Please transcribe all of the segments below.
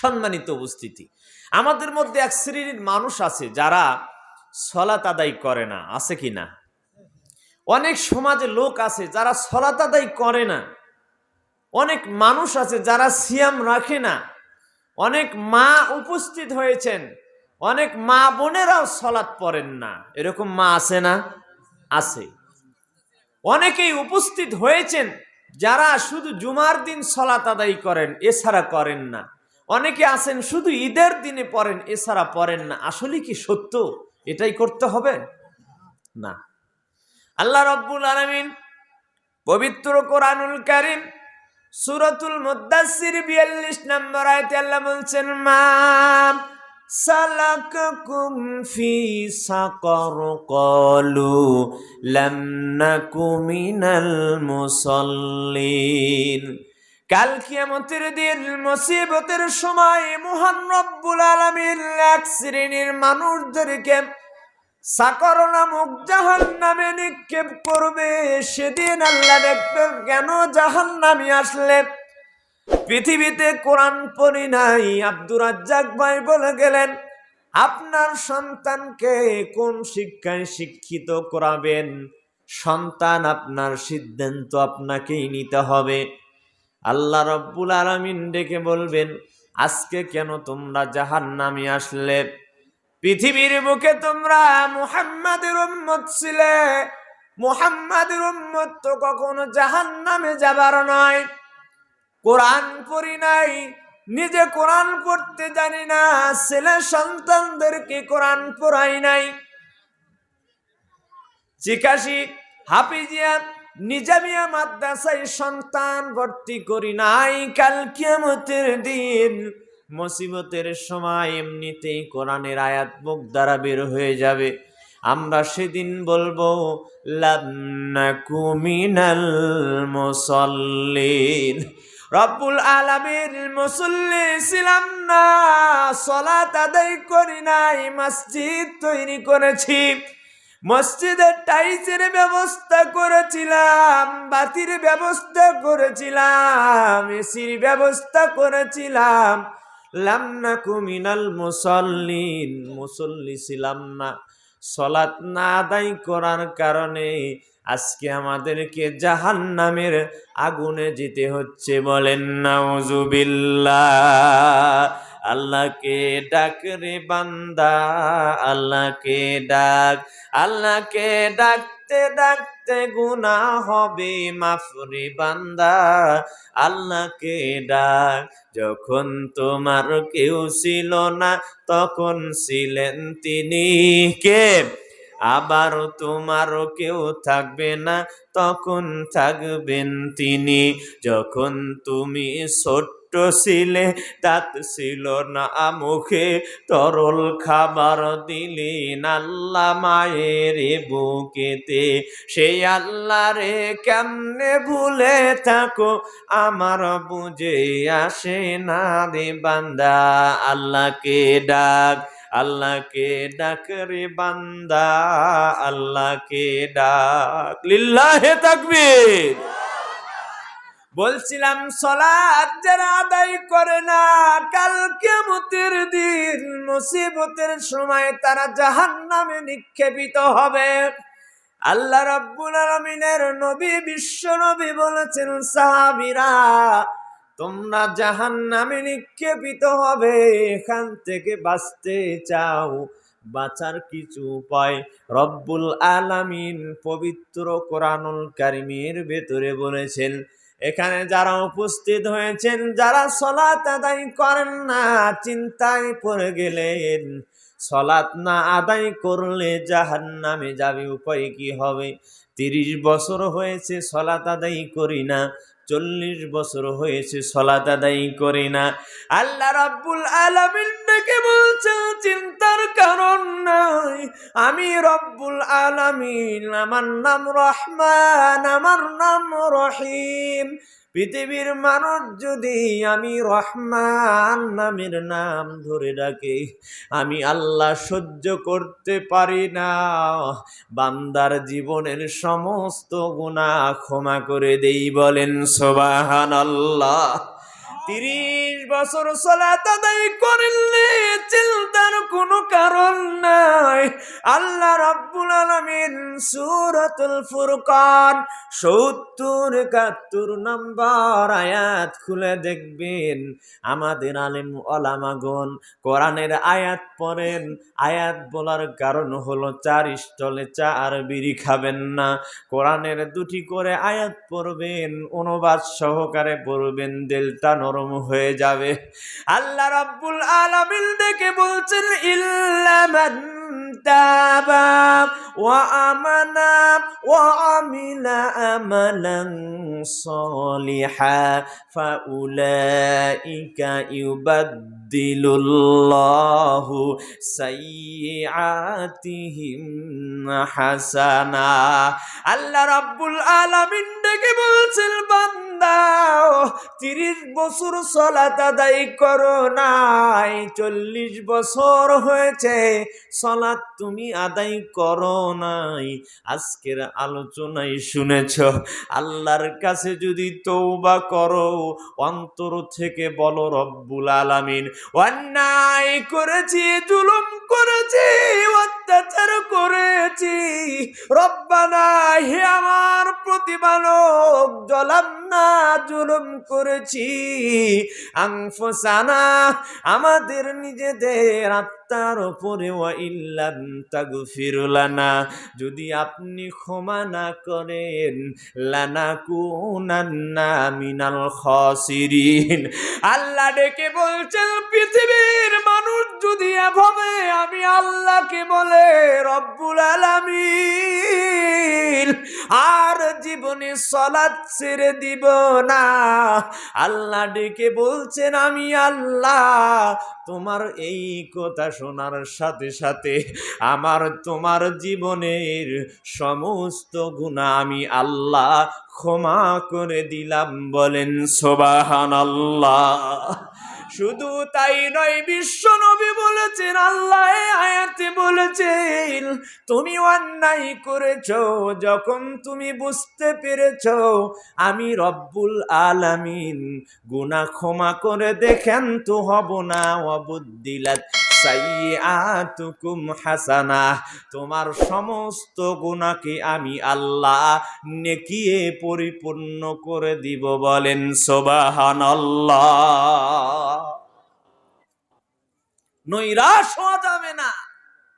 সম্মানিত উপস্থিতি। আমাদের মধ্যে এক শ্রেণির মানুষ আছে যারা সলাত আদায় করে না, আছে কি না? অনেক সমাজে লোক আছে যারা সলাত আদায় করে না। অনেক মানুষ আছে যারা সিয়াম রাখে না। অনেক মা উপস্থিত হয়েছেন, অনেক মা বোনেরাও সলাৎ পড়েন না। এরকম মা আছে না? আছে। অনেকেই উপস্থিত হয়েছেন যারা শুধু জুমার দিন সলাত আদায় করেন, এছাড়া করেন না। অনেকে আছেন, শুধু ঈদের দিনে পড়েন, এছাড়া পড়েন না। আসলে কি সত্য? এটাই করতে হবে? না। আল্লাহ রব্বুল আলমিন পবিত্র কোরআনুল কারিম সুরতুল মুদাসির বিয়াল্লিশ নম্বর আয়তে আল্লাহ বলছেন, মা সালাকাকুম ফি সাকর কলু, লাম নাকু কাল কিয়ামতের দিন মুসিবতের সময় মহান রব্বুল আলামিন এক শ্রেণির মানুষদেরকে সাকর নামক জাহান নামে নিক্ষেপ করবে। সেদিন আল্লাহ দেখবেন কেন জাহান নামে আসলে? পৃথিবীতে কোরআন পড়ি নাই, আব্দুর রাজ্জাক ভাই বলে গেলেন, আপনার সন্তানকে কোন শিক্ষায় শিক্ষিত করাবেন? সন্তান আপনার সিদ্ধান্ত আপনাকেই নিতে হবে। আল্লাহ রব্বুল আলমিন ডেকে বলবেন, আজকে কেন তোমরা জাহান নামে আসলে? পৃথিবীর বুকে তোমরা মুহাম্মাদের উম্মত ছিলে। মুহাম্মাদের উম্মত তো কখনো জাহান নামে যাবার নয়। কোরআন পড়ি নাই, নিজে কোরআন পড়তে জানি না, ছেলে সন্তানদেরকে কোরআন পড়াই নাই। চিকাশি হাফিজিয়া নিজামিয়া মাদ্রাসায় সন্তান ভর্তি করি নাই, কাল কিয়ামতের দিন মুসিবতের সময় এমনিতেই কোরআনের আয়াত মুখ দ্বারা বের হয়ে যাবে। আমরা সেদিন বলব লান্নাকু মিনাল মুসাল্লিন। রব্বুল আলামিন মুসল্লি ছিলাম না, সলাত আদায় করি নাই, মসজিদ তৈরি করেছি। মসজিদের টাইসের ব্যবস্থা করেছিলাম, বাতির ব্যবস্থা করেছিলাম, এসির ব্যবস্থা করেছিলাম। লামনা কুমিনাল মুসল্লিন, মুসল্লি ছিলাম না। সলাৎ না আদায় করার কারণে আজকে আমাদেরকে জাহান নামের আগুনে যেতে হচ্ছে বলেন, নাউজুবিল্লাহ। আল্লাহকে ডাক রে বান্দা, আল্লাহকে ডাক, আল্লাহকে ডাকতে ডাকতে গুনাহ হবে মাফরি বান্দা, আল্লাহকে ডাক। যখন তোমার কেউ ছিল না, তখন ছিলেন তিনি কে? আবার তোমারও কেউ থাকবে না, তখন থাকবেন তিনি। যখন তুমি ছোট্ট ছিলে তাত ছিল না মুখে। তরল খাবার দিলেন আল্লাহ মায়ের বুকেতে। সেই আল্লাহ রে কেমনে ভুলে থাকো, আমার বুঝে আসে না রে বান্দা। আল্লাহকে ডাক আল্লাহকে ডাক রে বান্দা, আল্লাহকে ডাক। লিল্লাহে তাকবীর। বলছিলাম সলাদ যারা আদায় করে না, কাল কেমতের দিন মুসিবতের সময় তারা জাহান নামে নিক্ষেপিত হবে। আল্লাহ রাব্বুল আলমিনের নবী, বিশ্ব নবী বলেছেন, সাহাবীরা, তোমরা জাহান নামে নিক্ষেপিত হবে, এখান থেকে বাঁচতে চাও, বাঁচার কিছু উপায় রব্বুল আলামিন পবিত্র কোরআনুল কারিমের ভেতরে বলেছেন। এখানে যারা উপস্থিত হয়েছেন, যারা সলাত আদায় করেন না, চিন্তায় পড়ে গেলেন। সলাত না আদায় করলে জাহান নামে যাবে, উপায় কি হবে? তিরিশ বছর হয়েছে সলাত আদায় করি না, চল্লিশ বছর হয়েছে সলাত আদায় করি না। আল্লাহ রাব্বুল আলামিন ডেকে আমি রব্বুল আলামিন, আমার নাম রহমান, আমার নাম রহিম। পৃথিবীর মানুষ যদি আমি রহমান নামের নাম ধরে ডাকে, আমি আল্লাহ সহ্য করতে পারি না। বান্দার জীবনের সমস্ত গুণা ক্ষমা করে দেই, বলেন সোবাহান আল্লাহ তিরিশ বছর সলাত আদায় করলে চিন্তার কোনো কারণ নাই। আল্লাহ আলামিন সূরাতুল ফুরকান সত্তর, একাত্তর নম্বর আয়াত খুলে দেখবেন। আমাদের আলেম ওলামাগণ কোরআনের আয়াত পড়েন। আয়াত বলার কারণ হলো চার স্টলে চা আর বিড়ি খাবেন না। কোরআনের দুটি করে আয়াত পড়বেন, অনুবাদ সহকারে পড়বেন, দিলটা নরম হয়ে যাবে। আল্লাহ রাব্বুল আলামিন দেখে বলছেন ইল্লামান তাবা আমানা ওয়া আমিলা আমালান সলিহা ফাউলাইকা ইউবাদদিলুল্লাহু সাইয়্যাতিহিম হাসানা আল্লাহ রাব্বুল আলামিন ডেকে বলছেন তিরিশ বছর সলাত আদায় করো নাই, চল্লিশ বছর হয়েছে, সলাত তুমি আদায় করো নাই, আজকের আলোচনায় শুনেছ, আল্লাহর কাছে যদি তৌবা করো, অন্তর থেকে বলো, রব্বুল আলামিন, অন্যায় করেছি, জুলুম করেছি, অত্যাচার করেছি, রব্বানা, হে আমার প্রতিপালক জলাম না, জুলুম করেছি। আংফসানা আমাদের নিজেদের আত্মার ওপরে ইল্লাম তাগফিরুলানা যদি আপনি ক্ষমা না করেন লানা কুনান্না মিনাল খসিরিন। আল্লাহ ডেকে বলছেন, পৃথিবীর যদি এভাবে আমি আল্লাহকে বলে, রব্বুল আলামিন, আর জীবনে সলাৎ ছেড়ে দিব না। আল্লাহ ডেকে বলছেন, আমি আল্লাহ, তোমার এই কথা শোনার সাথে সাথে আমার, তোমার জীবনের সমস্ত গুণা আমি আল্লাহ ক্ষমা করে দিলাম। বলেন সোবাহান আল্লাহ শুধু তাই নয়, বিশ্ব নবী বলেছেন, আল্লাহ আয়াতে বলেছেন, তুমি অন্যায় করেছ, যখন তুমি বুঝতে পেরেছ, আমি রব্বুল আলামিন গুনা ক্ষমা করে দেখেন তো হব না অবুদ্দিলাত সাইয়াতুকুম হাসানা, তোমার সমস্ত গুণাকে আমি আল্লাহ নেকিয়ে পরিপূর্ণ করে দিব বলেন সুবহানাল্লাহ। নৈরাশ হওয়া যাবে না।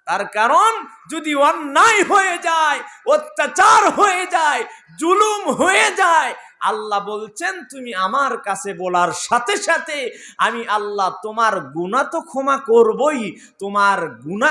তার কারণ যদি অন্যায় হয়ে যায়, অত্যাচার হয়ে যায়, জুলুম হয়ে যায় আল্লাহ বলছেন, তুমি আমার কাছে বলার সাথে সাথে আমি আল্লাহ তোমার গুণা তো ক্ষমা করবই। তোমার গুণা